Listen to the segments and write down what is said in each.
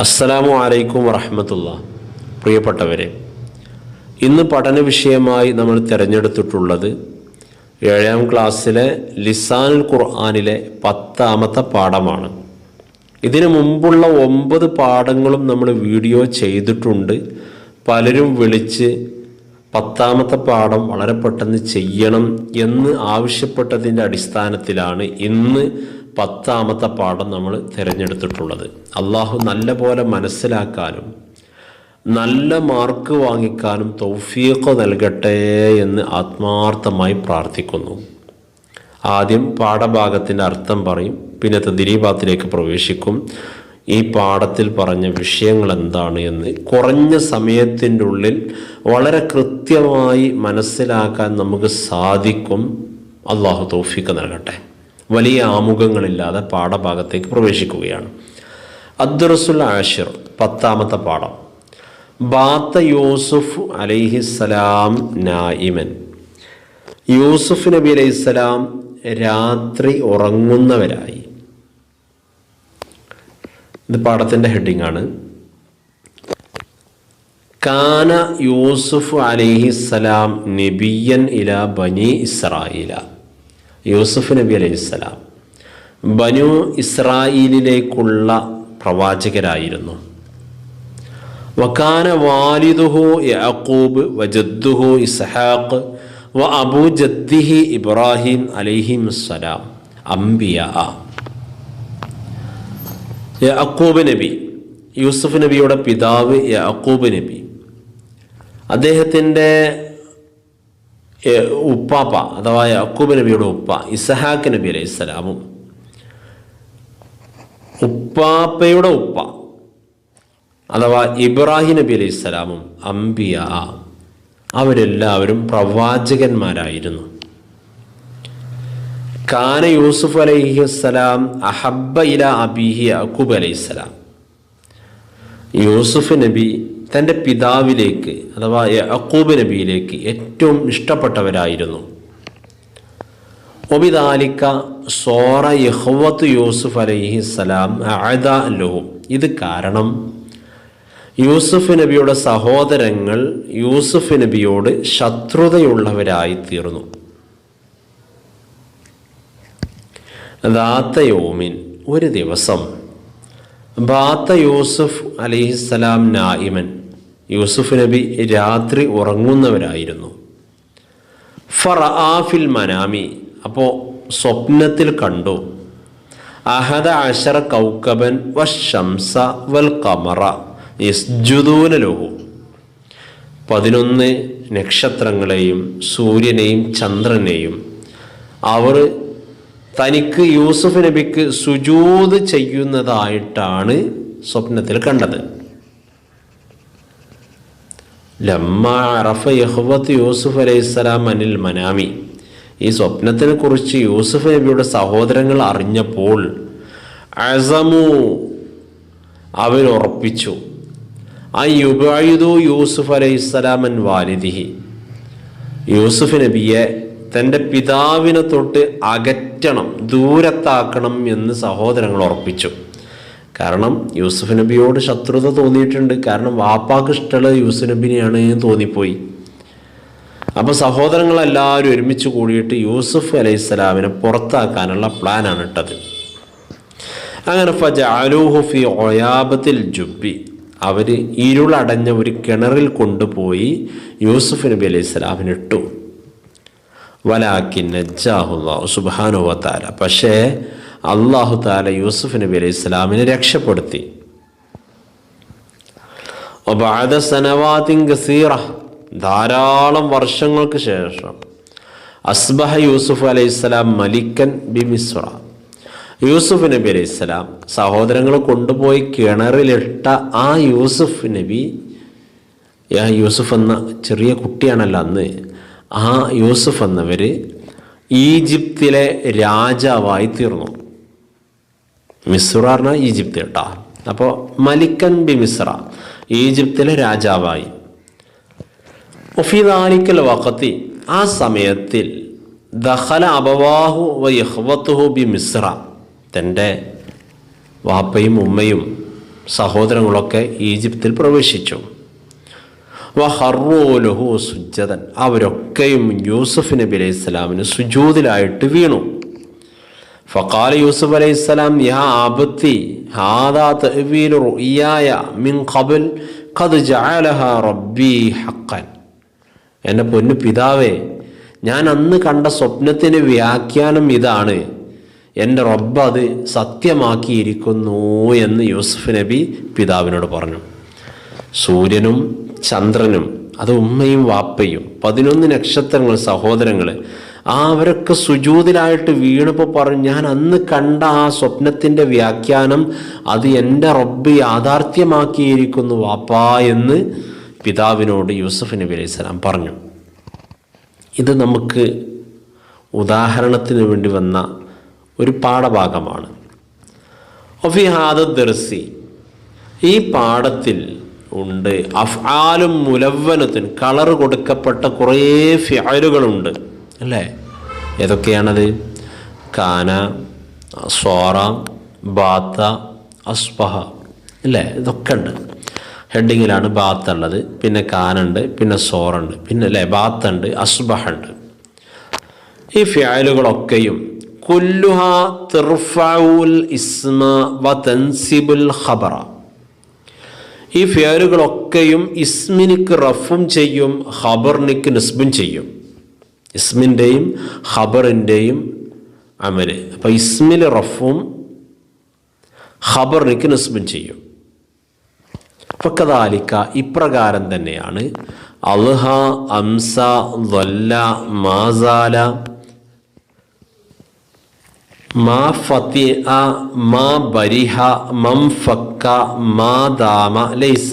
അസ്സലാമു അലൈക്കും വറഹമത്തുള്ള പ്രിയപ്പെട്ടവരെ ഇന്ന് പഠന വിഷയമായി നമ്മൾ തിരഞ്ഞെടുത്തിട്ടുള്ളത് ഏഴാം ക്ലാസ്സിലെ ലിസാനുൽ ഖുർആാനിലെ പത്താമത്തെ പാഠമാണ്. ഇതിനു മുമ്പുള്ള ഒമ്പത് പാഠങ്ങളും നമ്മൾ വീഡിയോ ചെയ്തിട്ടുണ്ട്. പലരും വിളിച്ച് പത്താമത്തെ പാഠം വളരെ പെട്ടെന്ന് ചെയ്യണം എന്ന് ആവശ്യപ്പെട്ടതിന്റെ അടിസ്ഥാനത്തിലാണ് ഇന്ന് പത്താമത്തെ പാഠം നമ്മൾ തിരഞ്ഞെടുത്തിട്ടുള്ളത്. അള്ളാഹു നല്ല പോലെ മനസ്സിലാക്കാനും നല്ല മാർക്ക് വാങ്ങിക്കാനും തൗഫീഖ് നൽകട്ടെ എന്ന് ആത്മാർത്ഥമായി പ്രാർത്ഥിക്കുന്നു. ആദ്യം പാഠഭാഗത്തിന്റെ അർത്ഥം പറയും പിന്നെ തദ്രീപാത്തിലേക്ക് പ്രവേശിക്കും. ഈ പാഠത്തിൽ പറഞ്ഞ വിഷയങ്ങൾ എന്താണ് എന്ന് കുറഞ്ഞ സമയത്തിന്റെ ഉള്ളിൽ വളരെ കൃത്യമായി മനസ്സിലാക്കാൻ നമുക്ക് സാധിക്കും. അള്ളാഹു തോഫിക്ക് നൽകട്ടെ. വലിയ ആമുഖങ്ങളില്ലാതെ പാഠഭാഗത്തേക്ക് പ്രവേശിക്കുകയാണ്. അദ്ദറസുൽ ആഷിർ പത്താമത്തെ പാഠം. ബാത്ത യൂസുഫ് അലൈഹിസ്സലാം നായിമൻ. യൂസുഫ് നബി അലൈഹിസ്സലാം രാത്രി ഉറങ്ങുന്നവരായി. ഇത് പാഠത്തിന്റെ ആണ്. കാന യൂസുഫ് അലൈഹിസ്സലാം നബിയൻ ഇല ബനി ഇസ്രായില യൂസുഫ് നബി അലൈഹിസ്സലാം ബനു ഇസ്രായേലിലേക്കുള്ള പ്രവാചകരായിരുന്നു. വക്കാന വാലിദുഹു യാക്കൂബ് വജദ്ദുഹു ഇസ്ഹാഖ് വ അബു ജദ്ദിഹി ഇബ്രാഹിം അലൈഹിം സലാം അംബിയ. യാക്കൂബ് നബി യൂസുഫ് നബിയുടെ പിതാവ് യാക്കൂബ് നബി. അദ്ദേഹത്തിന്റെ ഉപ്പാപ്പ അഥവാ യാക്കൂബ് നബിയുടെ ഉപ്പ ഇസഹാക്ക് നബി അലൈഹി സ്വലാമും. ഉപ്പാപ്പയുടെ ഉപ്പ അഥവാ ഇബ്രാഹിം നബി അലൈഹി സ്വലാമും അംബിയ അവരെല്ലാവരും പ്രവാചകന്മാരായിരുന്നു. കാന യൂസുഫ് അലൈഹിസ്സലാം അഹബ്ബ ഇല അബീഹി അക്കൂബ് അലൈഹിസ്സലാം. യൂസുഫ് നബി തന്റെ പിതാവിലേക്ക് അഥവാ അക്കൂബ് നബിയിലേക്ക് ഏറ്റവും ഇഷ്ടപ്പെട്ടവരായിരുന്നു. ഒബിദാലിക്ക സോറ യഹ്വത്ത് യൂസുഫ് അലൈഹിസ്സലാം അഅദ ലഹും. ഇത് കാരണം യൂസുഫ് നബിയുടെ സഹോദരങ്ങൾ യൂസുഫ് നബിയോട് ശത്രുതയുള്ളവരായി തീർന്നു ദാത്തയോമിൻ ഒരു ദിവസം. ബാത്ത യൂസുഫ് അലിഹിസ്സലാം നായിമൻ യൂസുഫ് നബി രാത്രി ഉറങ്ങുന്നവരായിരുന്നു. ഫറാഫിൽ മനാമി അപ്പോൾ സ്വപ്നത്തിൽ കണ്ടു. അഹദ അഷർ കൗക്കബൻ വംസ വൽ കമറ യസ്ജുദൂനലോഹു പതിനൊന്ന് നക്ഷത്രങ്ങളെയും സൂര്യനെയും ചന്ദ്രനെയും അവർ തനിക്ക് യൂസുഫ് നബിക്ക് സുജൂത് ചെയ്യുന്നതായിട്ടാണ് സ്വപ്നത്തിൽ കണ്ടത്. ലമ്മ അറഫ യഹ്വത്ത് യൂസുഫ് അലൈഹിസ്സലാം അനിൽ മനാമി. ഈ സ്വപ്നത്തിനെ കുറിച്ച് യൂസുഫ് നബിയുടെ സഹോദരങ്ങൾ അറിഞ്ഞപ്പോൾ അസമു അവരുറപ്പിച്ചു ആ യുബായുദു യൂസുഫ് അലൈഹിസ്സലാമൻ വാലിദിഹി. യൂസുഫ് നബിയെ തന്റെ പിതാവിനെ തൊട്ട് അകറ്റണം ദൂരത്താക്കണം എന്ന് സഹോദരങ്ങൾ ഉറപ്പിച്ചു. കാരണം യൂസുഫ് നബിയോട് ശത്രുത തോന്നിയിട്ടുണ്ട്. കാരണം വാപ്പാക്ക് ഇഷ്ടമുള്ള യൂസുഫ് നബിനെയാണ് തോന്നിപ്പോയി. അപ്പോൾ സഹോദരങ്ങളെല്ലാവരും ഒരുമിച്ച് കൂടിയിട്ട് യൂസുഫ് അലൈഹിസ്സലാമിനെ പുറത്താക്കാനുള്ള പ്ലാനാണ് ഇട്ടത്. അങ്ങനെ ഫജഅലൂഹു ഫി ഒയാബത്തിൽ ജുബി അവർ ഇരുളടഞ്ഞ ഒരു കിണറിൽ കൊണ്ടുപോയി യൂസുഫ് നബി അലൈഹി സ്വലാമിന് ഇട്ടു. വലാക്കിൻ വതആല. പക്ഷേ അള്ളാഹു താല യൂസുഫ് നബി അലൈഹി ഇസ്ലാമിനെ രക്ഷപ്പെടുത്തി. ധാരാളം വർഷങ്ങൾക്ക് ശേഷം അസ്ബഹ യൂസുഫ് അലൈഹി സ്വലാം മലിക്കൻ ബി മിസ്ര. യൂസുഫ് നബി അലൈഹി സ്വലാം സഹോദരങ്ങൾ കൊണ്ടുപോയി കിണറിലിട്ട ആ യൂസുഫ് നബി യൂസുഫ് എന്ന ചെറിയ കുട്ടിയാണല്ലോ അന്ന്. ആ യൂസുഫ് എന്നവർ ഈജിപ്തിലെ രാജാവായി തീർന്നു. മിസ്ര പറഞ്ഞാൽ ഈജിപ്ത് കേട്ടോ അപ്പോൾ മലിക്കൻ ബി മിസ്ര ഈജിപ്തിലെ രാജാവായി. ഒഫിദാലിക്കൽ വഖത്തി ആ സമയത്തിൽ ദഹല അബവാഹു വഹ്വത്തുഹു ബി മിസ്ര. തന്റെ വാപ്പയും ഉമ്മയും സഹോദരങ്ങളൊക്കെ ഈജിപ്തിൽ പ്രവേശിച്ചു. വഹറോലഹു സുജതൻ അവരൊക്കെയും യൂസുഫ് നബി അലൈഹി സ്വലാമിന് സുജൂതിലായിട്ട് വീണു. ഫഖാല യൂസുഫ് അലൈഹി സ്വലാം യാ ആബത്തി ഹാദാ മിൻ ഖബൽ ഖദ് റബ്ബി ഹഖൻ. എന്റെ പൊന്നു പിതാവേ ഞാൻ അന്ന് കണ്ട സ്വപ്നത്തിന് വ്യാഖ്യാനം ഇതാണ്. എന്റെ റബ്ബ് അത് സത്യമാക്കിയിരിക്കുന്നു എന്ന് യൂസുഫ് നബി പിതാവിനോട് പറഞ്ഞു. സൂര്യനും ചന്ദ്രനും അത് ഉമ്മയും വാപ്പയും പതിനൊന്ന് നക്ഷത്രങ്ങൾ സഹോദരങ്ങൾ ആ അവരൊക്കെ സുജൂതിലായിട്ട് വീണപ്പോൾ പറഞ്ഞു ഞാൻ അന്ന് കണ്ട ആ സ്വപ്നത്തിന്റെ വ്യാഖ്യാനം അത് എന്റെ റബ്ബ് യാഥാർത്ഥ്യമാക്കിയിരിക്കുന്നു വാപ്പാ എന്ന് പിതാവിനോട് യൂസഫ് നബി അലൈഹി സ്വലാം പറഞ്ഞു. ഇത് നമുക്ക് ഉദാഹരണത്തിന് വേണ്ടി വന്ന ഒരു പാഠഭാഗമാണ്. ഒഫിഹാദ ദർസി ഈ പാഠത്തിൽ ഉണ്ട്. അഫ്ആലും മുലവനത്തിന് കളർ കൊടുക്കപ്പെട്ട കുറേ ഫിയലുകളുണ്ട് അല്ലേ? ഏതൊക്കെയാണത്? കാന സോറ ബാത്ത അസ്ബഹ അല്ലേ? ഇതൊക്കെ ഉണ്ട്. ഹെഡിങ്ങിലാണ് ബാത്ത് ഉള്ളത്. പിന്നെ കാനുണ്ട് പിന്നെ സോറുണ്ട് പിന്നെ അല്ലേ? ബാത്തുണ്ട് അസ്ബഹ ഉണ്ട്. ഈ ഫിയലുകളൊക്കെയും കുല്ലുഹ തിർഫുൽ ഇസ്മ വ തൻസിബുൽ ഖബറ. ഈ ഫെയറുകളൊക്കെയും ഇസ്മിനിക്ക് റഫും ചെയ്യും ഖബറിനിക്ക് നിസ്ബും ചെയ്യും. ഇസ്മിന്റെയും ഖബറിന്റെയും അമൽ. അപ്പം ഇസ്മിൽ റഫും ഖബറിനിക്ക് നിസ്ബും ചെയ്യും. ഫക്കതാലിക്ക ഇപ്രകാരം തന്നെയാണ്. അൽഹ അംസ ദ്വല്ല മാസാല മാ ഫത്തി മാ ബരിഹ മം ഫക്ക മാ ദാമ ലൈസ.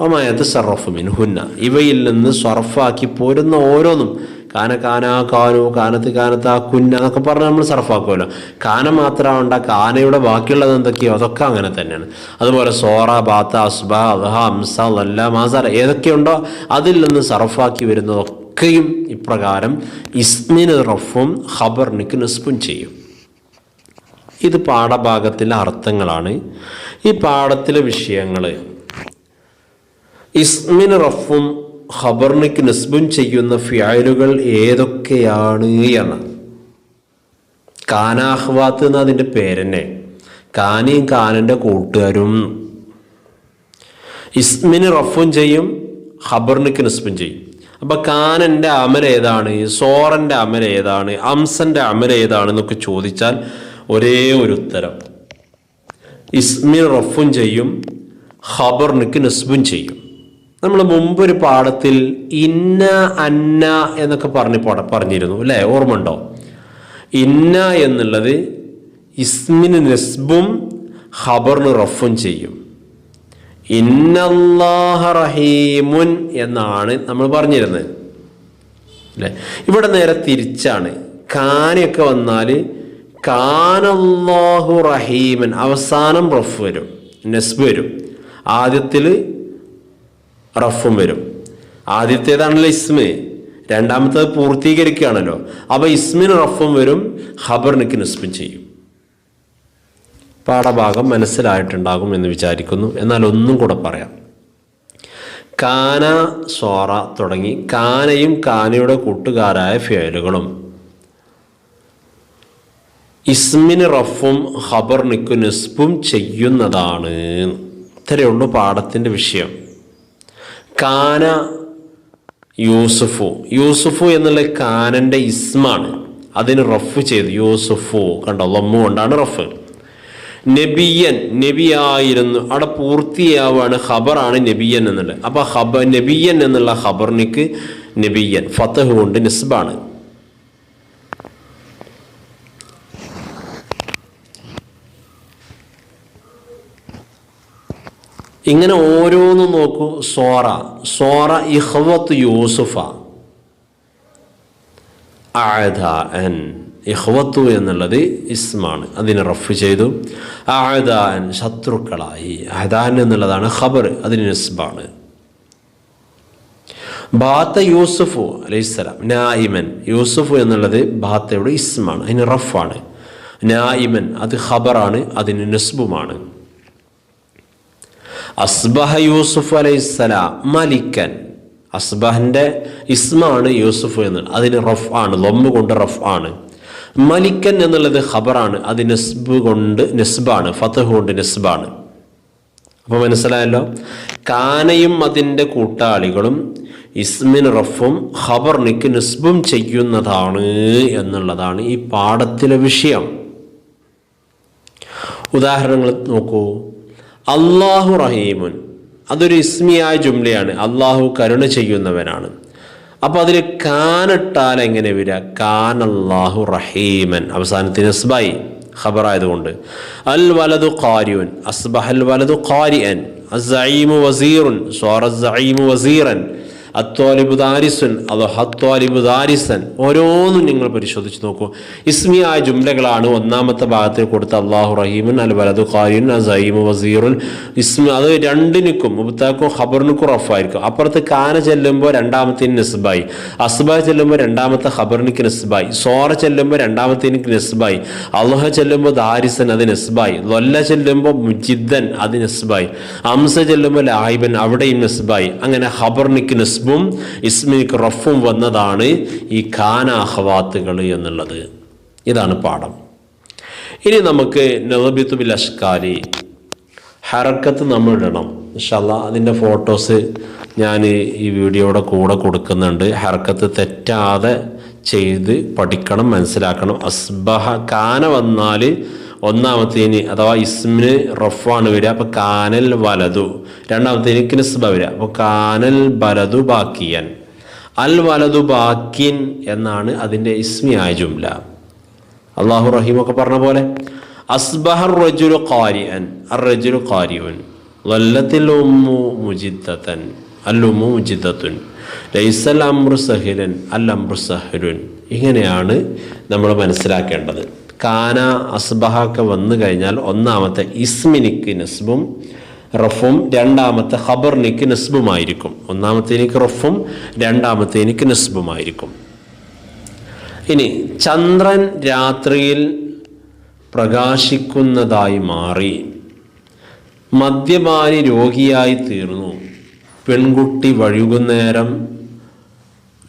ഒമായത് സറഫ് മിൻഹുന്ന. ഇവയിൽ നിന്ന് സർഫാക്കി പോരുന്ന ഓരോന്നും കാന കാന കാനു കാനത്ത് കാനത്ത് ആ കുന്ന എന്നൊക്കെ പറഞ്ഞ് നമ്മൾ സർഫാക്കുമല്ലോ കാന മാത്രമാവണ്ട കാനയുടെ ബാക്കിയുള്ളത് എന്തൊക്കെയോ? അതൊക്കെ അങ്ങനെ തന്നെയാണ്. അതുപോലെ സോറ ബാത്ത അസ്ബ അദ്ഹ അംസ ലല്ല മാസാര ഏതൊക്കെയുണ്ടോ അതിൽ നിന്ന് സർഫാക്കി വരുന്നതൊക്കെയും ഇപ്രകാരം ഇസ്മിന് റഫും ഖബറിനിക്ക് നിസ്പും ചെയ്യും. ഇത് പാഠഭാഗത്തിലെ അർത്ഥങ്ങളാണ്. ഈ പാഠത്തിലെ വിഷയങ്ങൾ ഇസ്മിൻ റഫും ഖബറിനിക്ക് നിസ്ബും ചെയ്യുന്ന ഫിയാലുകൾ ഏതൊക്കെയാണ് എന്ന്. കാനാഹ്വാത്ത് എന്ന അതിന്റെ പേരെന്നെ. കാനയും കാനന്റെ കൂട്ടുകാരും. ഇസ്മിന് റഫും ചെയ്യും ഖബറിനിക്ക് നിസ്ബും ചെയ്യും. അപ്പൊ കാനന്റെ അമൽ ഏതാണ്? സോറന്റെ അമൽ ഏതാണ്? അംസന്റെ അമൽ ഏതാണ് എന്നൊക്കെ ചോദിച്ചാൽ ഒരേ ഒരു ഉത്തരം. ഇസ്മിൻ റഫും ചെയ്യും ഖബറിനിക്ക് നിസ്ബും ചെയ്യും. നമ്മൾ മുമ്പ് ഒരു പാഠത്തിൽ ഇന്ന അന്ന എന്നൊക്കെ പറഞ്ഞ് പാട പറഞ്ഞിരുന്നു അല്ലേ? ഓർമ്മ ഉണ്ടോ ഇന്ന എന്നുള്ളത് ഇസ്മിന് നിസ്ബും ഖബറിന് റഫും ചെയ്യും. ഇന്നല്ലാഹ റഹീമുൻ എന്നാണ് നമ്മൾ പറഞ്ഞിരുന്നത്. അല്ലേ? ഇവിടെ നേരെ തിരിച്ചാണ്. കാനയൊക്കെ വന്നാൽ കാനല്ലാഹു റഹീമൻ. അവസാനം റഫ് വരും. നെസ്ബ് വരും. ആദ്യത്തിൽ റഫും വരും. ആദ്യത്തേതാണല്ലോ ഇസ്മ. രണ്ടാമത്തേത് പൂർത്തീകരിക്കുകയാണല്ലോ. അപ്പോൾ ഇസ്മിന് റഫും വരും ഖബറിനിക്ക് നിസ്ബും ചെയ്യും. പാഠഭാഗം മനസ്സിലായിട്ടുണ്ടാകും എന്ന് വിചാരിക്കുന്നു. എന്നാൽ ഒന്നും കൂടെ പറയാം. കാന സോറ തുടങ്ങി. കാനയും കാനയുടെ കൂട്ടുകാരായ ഫേലുകളും ഇസ്മിന് റഫും ഖബറിനിക്ക് നിസ്ബും ചെയ്യുന്നതാണ്. ഇത്രയേ ഉള്ളൂ പാഠത്തിന്റെ വിഷയം. കാന യൂസുഫു. യൂസുഫു എന്നുള്ള കാനന്റെ ഇസ്മാണ്. അതിന് റഫ് ചെയ്തു. യൂസുഫു. കണ്ടോ? ലമ്മു കൊണ്ടാണ് റഫ്. നബിയൻ നബിയായിരുന്നു. അവിടെ പൂർത്തിയാവാണ് ഖബറാണ് നബിയൻ എന്നുള്ളത്. അപ്പോൾ ഹബ നബിയൻ എന്നുള്ള ഖബറിനിക്ക് നബിയൻ. ഫത്തഹ് കൊണ്ട് നിസ്ബാണ് ഇങ്ങനെ ഓരോന്നും നോക്കൂ. സോറ. സോറ ഇഹ്വത്ത് യൂസുഫ. ആദാൻ ഇഹ്വത്തു എന്നുള്ളത് ഇസ്മാണ്. അതിനെ റഫ് ചെയ്തു. ആദാൻ ശത്രുക്കളായി. അഹദാൻ എന്നുള്ളതാണ് ഖബർ. അതിന് നിസ്ബാണ്. ബാത്ത യൂസുഫു അലൈഹിസ്സലാം. നായിമൻ. യൂസുഫു എന്നുള്ളത് ബാത്തയുടെ ഇസ്മാണ്. അതിന് റഫാണ്. നായിമൻ. അത് ഖബറാണ്. അതിന് നസ്ബുമാണ്. അസ്ബഹ യൂസുഫ് അലൈഹിസ്സലാം മലിക്കൻ. അസ്ബഹിന്റെ ഇസ്മാണ് യൂസുഫ് എന്ന്. അതിന് റഫ് ആണ് ലൊമ്മ് കൊണ്ട് റഫ് ആണ് മലിക്കൻ എന്നുള്ളത് ഖബറാണ്. അത് നസ്ബ് കൊണ്ട് നസ്ബാണ് ഫതഹ് കൊണ്ട് നസ്ബാണ്. അപ്പോൾ മനസ്സിലായല്ലോ? കാനയും അതിന്റെ കൂട്ടാളികളും ഇസ്മിൻ റഫും ഖബർനിക്ക് നെസ്ബും ചെയ്യുന്നതാണ് എന്നുള്ളതാണ് ഈ പാഠത്തിലെ വിഷയം. ഉദാഹരണങ്ങൾ നോക്കൂ. അള്ളാഹു റഹീമുൻ. അതൊരു ഇസ്മിയായ ജുംലയാണ്. അള്ളാഹു കരുണ ചെയ്യുന്നവനാണ്. അപ്പോൾ അതിൽ കാനിട്ടാൽ എങ്ങനെ വരിക? കാൻ അള്ളാഹു റഹീമൻ. അവസാനത്തിന് അസ്ബായി ഖബറായതുകൊണ്ട്. അൽ വലതു ഖാരിയുൻ അസ്ബഹൽ വലതു ഖാരിയൻ അസീമു വസീറുൻ. സോറ വസീറൻ. അത്വാലിബു ദാരിസൻ അതോ ഹത്വാലിബു ദാരിസൻ ഓരോന്നും നിങ്ങൾ പരിശോധിച്ച് നോക്കൂ. ഇസ്മിയായ ജുംലകളാണ് ഒന്നാമത്തെ ഭാഗത്തിൽ കൊടുത്ത അള്ളാഹു റഹീമൻ അൽ വലതു ഖാരിൻ അസൈമ വസീറുൻ. ഇസ്മി അത് രണ്ടിനുക്കും മുബത്താക്കും ഖബറിനുക്കും റഫായിരിക്കും. അപ്പുറത്ത് കാന ചെല്ലുമ്പോൾ രണ്ടാമത്തേന് നിസ്ബായി. അസ്ബ ചെല്ലുമ്പോൾ രണ്ടാമത്തെ ഖബറിനിക്ക് നിസ്ബായി. സോറ ചെല്ലുമ്പോൾ രണ്ടാമത്തേനിക്ക് നിസ്ബായി. അള്ളഹ ചെല്ലുമ്പോൾ ദാരിസൻ അത് നെസ്ബായി. ലൊല്ല ചെല്ലുമ്പോൾ മുജിദ്ദൻ അത് നെസ്ബായി. അംസ ചെല്ലുമ്പോൾ ലായിബൻ അവിടെയും നിസ്ബായി. അങ്ങനെ ഖബറിനിക്ക് നിസ്ബും ഇസ്മിനിക്ക് റഫും വന്നതാണ് ഈ ഖാന അഹവാത്തുകൾ എന്നുള്ളത്. ഇതാണ് പാഠം. ഇനി നമുക്ക് നവബിത്തു ബിൽ അഷ്കാരി ഹറക്കത്ത് നമ്മൾ ഇടണം. ഇൻഷല്ല അതിന്റെ ഫോട്ടോസ് ഞാൻ ഈ വീഡിയോയുടെ കൂടെ കൊടുക്കുന്നുണ്ട്. ഹറക്കത്ത് തെറ്റാതെ ചെയ്ത് പഠിക്കണം മനസ്സിലാക്കണം. അസ്ബഹ കാന വന്നാൽ ഒന്നാമത്തേന് അഥവാ ഇസ്മിന് റഫാണ് വരിക അപ്പോൾ കാനൽ വലതു. രണ്ടാമത്തേന് കിനിസ്ബ വരിക അപ്പോൾ കാനൽ ബലതു ബാക്കിയൻ. അൽ വലതു ബാക്കിൻ എന്നാണ് അതിന്റെ ഇസ്മി ഇസ്മിയായ ജുംല. അള്ളാഹു റഹീമൊക്കെ പറഞ്ഞ പോലെ അസ്ബഹർ റജുലു ഖാരിഅൻ അർ ഖാരിഉൻ. അൽ സഹിലൻ അൽ ഇങ്ങനെയാണ് നമ്മൾ മനസ്സിലാക്കേണ്ടത്. കാന അസ്ബഹൊക്കെ വന്നു കഴിഞ്ഞാൽ ഒന്നാമത്തെ ഇസ്മിനിക്ക് നസ്ബും റഫും രണ്ടാമത്തെ ഖബറിനിക്ക് നസ്ബുമായിരിക്കും. ഒന്നാമത്തേനിക്ക് റഫും രണ്ടാമത്തേനിക്ക് നസ്ബുമായിരിക്കും. ഇനി ചന്ദ്രൻ രാത്രിയിൽ പ്രകാശിക്കുന്നതായി മാറി. മദ്യപാനി രോഗിയായി തീർന്നു. പെൺകുട്ടി വഴുകുന്നേരം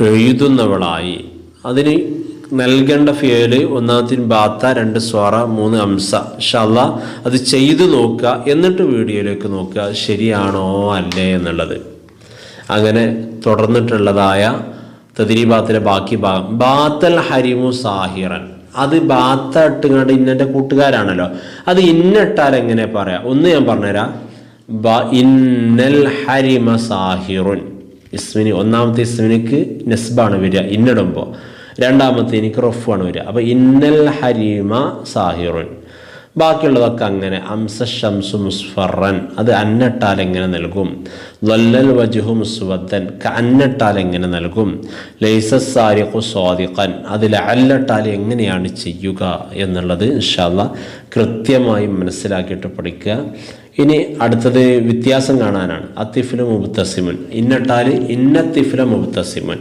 എഴുതുന്നവളായി. അതിന് നൽകേണ്ട ഫിയൽ ഒന്നാമത്തിന് ബാത്ത രണ്ട് സ്വാറ മൂന്ന് അംസ. ഷല്ല അത് ചെയ്തു നോക്കുക. എന്നിട്ട് വീഡിയോയിലേക്ക് നോക്കുക ശരിയാണോ അല്ലേ എന്നുള്ളത്. അങ്ങനെ തുടർന്നിട്ടുള്ളതായ തദിരിബാത്തിലെ ബാക്കി ഭാഗം. ബാത്തൽ ഹരിമു സാഹിറൻ. അത് ബാത്ത ഇട്ടുകൊണ്ട് ഇന്നെന്റെ കൂട്ടുകാരാണല്ലോ. അത് ഇന്നിട്ടാൽ എങ്ങനെ പറയാം? ഒന്ന് ഞാൻ പറഞ്ഞുതരാം. ബ ഇന്നൽ ഹരിമ സാഹിറുൻ. ഇസ്മിന് ഒന്നാമത്തെ ഇസ്മിനിക്ക് നെസ്ബാണ് വരിക ഇന്നിടുമ്പോൾ. രണ്ടാമത്തെ എനിക്ക് റഫാണ് വരിക. അപ്പോൾ ഇന്നൽ ഹരീമ സാഹിറുൻ. ബാക്കിയുള്ളതൊക്കെ അങ്ങനെ. അംസ ഷംസു മുസ്ഫറൻ. അത് അന്നട്ടാൽ എങ്ങനെ നൽകും? വല്ലൽ വജുഹു മുസ്വദ്ദൻ അന്നട്ടാൽ എങ്ങനെ നൽകും? ലൈസസാരിഖു സ്വാദിഖൻ. അതിൽ അല്ലട്ടാൽ എങ്ങനെയാണ് ചെയ്യുക എന്നുള്ളത് ഇൻഷാല്ല കൃത്യമായി മനസ്സിലാക്കിയിട്ട് പഠിക്കുക. ഇനി അടുത്തത് വ്യത്യാസം കാണാനാണ്. അത്തിഫിലും മുബത്തസിമുൻ ഇന്നട്ടാൽ ഇന്നത്തിഫില മുബത്തസിമുൻ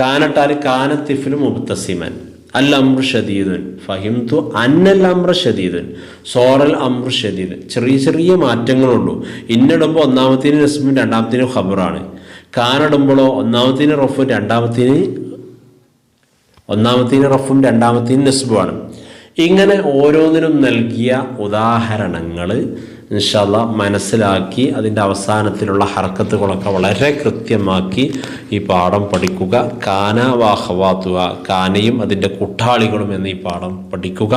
കാനട്ടാൽ കാനത്തിഫിലും മുബത്തസിമൻ അൽ അമ്ര ഷദീദുൻ. ഫഹിംതു അന്നൽ അമ്ര ഷദീദുൻ. സോറൽ അമ്ര ഷദീദ് ചെറിയ ചെറിയ മാറ്റങ്ങളുള്ളൂ. ഇന്നിടുമ്പോൾ ഒന്നാമത്തേന് നസ്ബും രണ്ടാമത്തേന് ഖബറാണ്. കാനിടുമ്പോഴോ ഒന്നാമത്തേന് റഫും രണ്ടാമത്തേന് ഒന്നാമത്തേന് റഫും രണ്ടാമത്തേന് നസ്ബുമാണ് ഇങ്ങനെ ഓരോന്നിനും നൽകിയ ഉദാഹരണങ്ങൾ ഇൻഷല്ല മനസ്സിലാക്കി അതിന്റെ അവസാനത്തിലുള്ള ഹർക്കത്തുകളൊക്കെ വളരെ കൃത്യമാക്കി ഈ പാഠം പഠിക്കുക. കാന വാഹവാത്തുക കാനയും അതിന്റെ കുട്ടാളികളും എന്ന ഈ പാഠം പഠിക്കുക.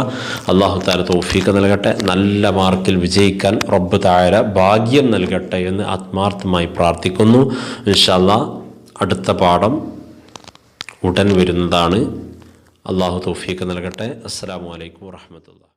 അള്ളാഹു താര തോഫീക്ക് നൽകട്ടെ. നല്ല മാർക്കിൽ വിജയിക്കാൻ റബ്ബ് താര ഭാഗ്യം നൽകട്ടെ എന്ന് ആത്മാർത്ഥമായി പ്രാർത്ഥിക്കുന്നു. ഇൻഷാല്ല അടുത്ത പാഠം ഉടൻ വരുന്നതാണ്. അള്ളാഹു തോഫീക്ക് നൽകട്ടെ. അസ്സാം വലൈക്കും വാഹമത്തുള്ള